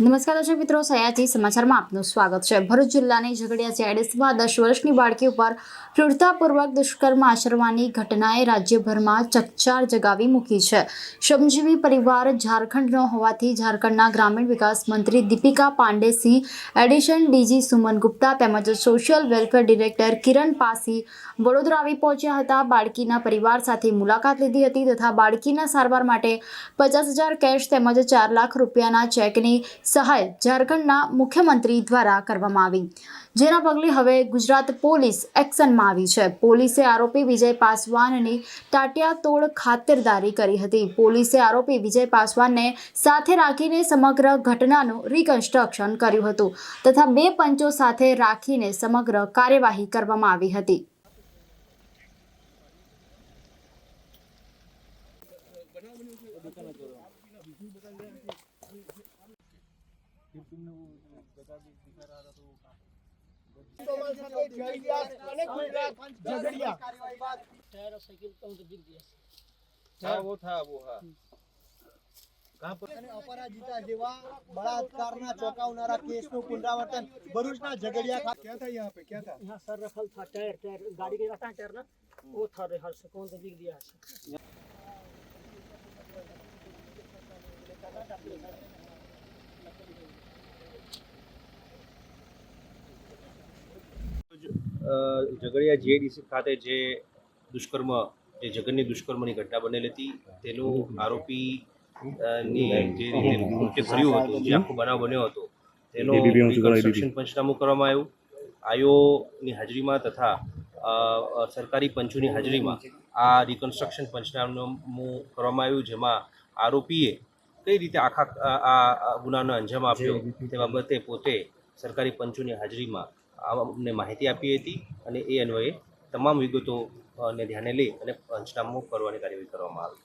નમસ્કાર દર્શક મિત્રો, સયાજી સમાચારમાં આપનું સ્વાગત છે. ભરૂચ જિલ્લાની ઝઘડિયા ઝેડસમાં દસ વર્ષની બાળકી ઉપર ક્રૂરતાપૂર્વક દુષ્કર્મ આચરવાની ઘટનાએ રાજ્યભરમાં ચકચાર જગાવી મૂકી છે. શ્રમજીવી પરિવાર ઝારખંડનો હોવાથી ઝારખંડના ગ્રામીણ વિકાસ મંત્રી દીપિકા પાંડેસિંહ એડિશન ડીજી સુમન ગુપ્તા તેમજ social welfare director Kiran Pasi Vadodara આવી પહોંચ્યા હતા. બાળકીના પરિવાર સાથે મુલાકાત લીધી હતી તથા બાળકીના સારવાર માટે પચાસ હજાર કેશ તેમજ ચાર લાખ રૂપિયાના ચેકની સહાય ઝારખંડના મુખ્યમંત્રી દ્વારા કરવામાં આવી. જેના પગલે હવે ગુજરાત પોલીસ એક્શનમાં આવી છે. પોલીસે આરોપી વિજય પાસવાનની ટાટિયાતોડ ખાતરદારી કરી હતી. પોલીસે આરોપી વિજય પાસવાનને સાથે રાખીને સમગ્ર ઘટનાનું રિકન્સ્ટ્રક્શન કર્યું હતું તથા બે પંચો સાથે રાખીને સમગ્ર કાર્યવાહી કરવામાં આવી હતી. टायर और साइकिल काउंटर दिख दिया हाँ वो था वो हाँ कहाँ पर અને અપરાજિતા જેવા બળાત્કારના ચોંકાવનારા કેસનું પુનરાવર્તન ભરૂચના ઝઘડિયા ખાતે क्या था यहाँ पे क्या था यहाँ सर रखल था टायर टायर गाड़ी के रहता है टायर ना वो था रहल से कौन सा दिख दिया है ઝઘડિયા જીઆઈડીસી ખાતે જે દુષ્કર્મ જે જગનની દુષ્કર્મની ઘટના બનેલી હતી તેનું આરોપી ની જે રીતે કૃત્ય કર્યું હતું જે આખો બનાવ બન્યો હતો તેનો રિકન્સ્ટ્રક્શન પંચનામું કરવામાં આવ્યું. આયોની હાજરીમાં તથા સરકારી પંચોની હાજરીમાં આ રિકન્સ્ટ્રક્શન પંચનામું કરવામાં આવ્યું જેમાં આરોપીએ કઈ રીતે આખા આ- ગુનાનો અંજામ આપ્યો તે બાબતે પોતે સરકારી પંચોની હાજરીમાં અમને માહિતી આપી હતી અને એ અન્વયે તમામ વિગતો ને ધ્યાને લઈ અને પંચનામું કરવાની કાર્યવાહી કરવામાં આવી.